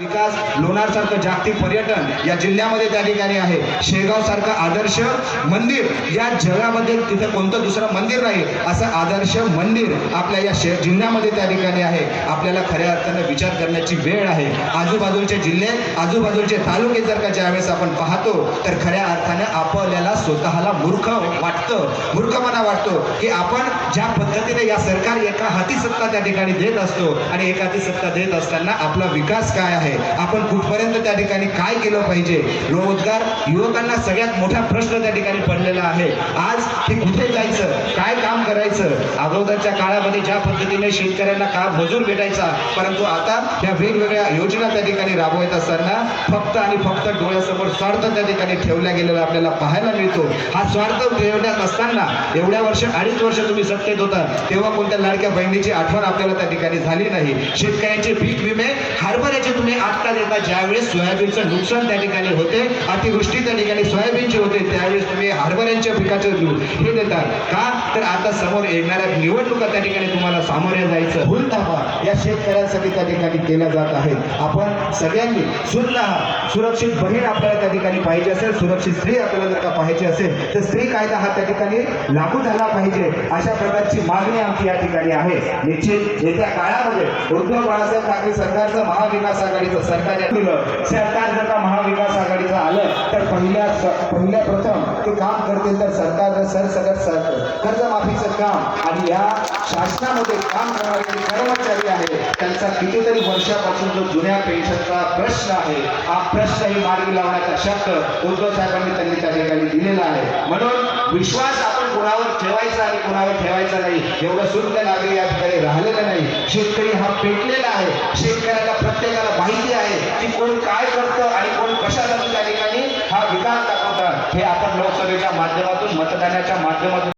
विकास लोणार सारखं जागतिक पर्यटन या जिल्ह्यामध्ये त्या ठिकाणी आहे. शेगाव सारखं आदर्श मंदिर या जगामध्ये तिथं कोणतं दुसरं मंदिर नाही असं आदर्श मंदिर आपल्या या शे जिल्ह्यामध्ये त्या ठिकाणी आहे. आपल्याला खऱ्या अर्थानं विचार करण्याची वेळ आहे. आजूबाजूचे जिल्हे आजूबाजूचे तालुके जर का ज्यावेळेस आपण पाहतो तर खऱ्या अर्थानं आपल्याला स्वतःला मूर्ख वाटतं मूर्खपणा वाटतो की आपण ज्या पद्धतीने या सरकार एका हाती सत्ता त्या ठिकाणी देत असतो आणि एका हाती सत्ता देत असताना आपला विकास काय आहे? आपण कुठपर्यंत त्या ठिकाणी काय केलं पाहिजे? रोजगार युवकांना सगळ्यात मोठा प्रश्न त्या ठिकाणी पडलेला आहे. आज ते कुठे जायचं? काय काम करायचं? अगोदरच्या काळामध्ये ज्या पद्धतीने शेतकऱ्यांना काम मजूर भेटायचा? परंतु आता या वेगवेगळ्या योजना त्या ठिकाणी राबवत असताना फक्त आणि फक्त डोळ्यासमोर स्वार्थ त्या ठिकाणी ठेवला गेलेला आपल्याला पाहायला मिळतो. हा स्वार्थ ठेवण्यात असताना एवढ्या वर्ष अडीच वर्ष तुम्ही सत्तेत होता तेव्हा कोणत्या लाडक्या बहिणीची आठवण आपल्याला त्या ठिकाणी झाली नाही. शेतकऱ्यांचे पीक विमे हरभऱ्याचे तुम्ही आत्ता देता ज्यावेळेस सोयाबीनचं नुकसान त्या ठिकाणी होते अतिवृष्टी त्या ठिकाणी सोयाबीनची होते त्यावेळेस तुम्ही हरभऱ्यांच्या पिकाचं हे देतात का? तर आता समोर येणाऱ्या निवडणुका त्या ठिकाणी तुम्हाला सामोरे जायचं. भूल थापा या शेतकऱ्यांसाठी त्या ठिकाणी केल्या जात आहेत. आपण सगळ्यांनी सुद्धा सुरक्षित बहीण आपल्याला त्या ठिकाणी पाहिजे असेल सुरक्षित स्त्री आपल्याला जर का पाहिजे असेल तर स्त्री कायदा हा त्या ठिकाणी लागू झाला पाहिजे. अशा प्रकारची मागणी आमची या ठिकाणी आहे. निश्चित येत्या काळामध्ये उद्धव बाळासाहेब ठाकरे सरकारचं महाविकास आघाडीचं सरकार सरकार जर का महाविकास पहिल्या पहिल्या प्रथम ते काम करतील तर सरकार सरसकट सर कर्जमाफीचं काम आणि या शासनामध्ये काम करणारे कर्मचारी आहे त्यांचा कितीतरी वर्षापासून जो जुन्या पेन्शनचा प्रश्न आहे हा प्रश्नही मार्गी लावण्याचा शब्द उद्धव साहेबांनी त्यांनी त्या ठिकाणी दिलेला आहे. म्हणून विश्वास आपण कोणावर ठेवायचा आणि कोणावर ठेवायचा नाही एवढं शुद्ध नागरिक या ठिकाणी राहिलेलं नाही. शेतकरी हा पेटलेला आहे. शेतकऱ्याला प्रत्येकाला माहिती आहे की कोण काय करतं आणि कोण मतदान हे आपण लोकसभेच्या माध्यमातून मतदानाच्या माध्यमातून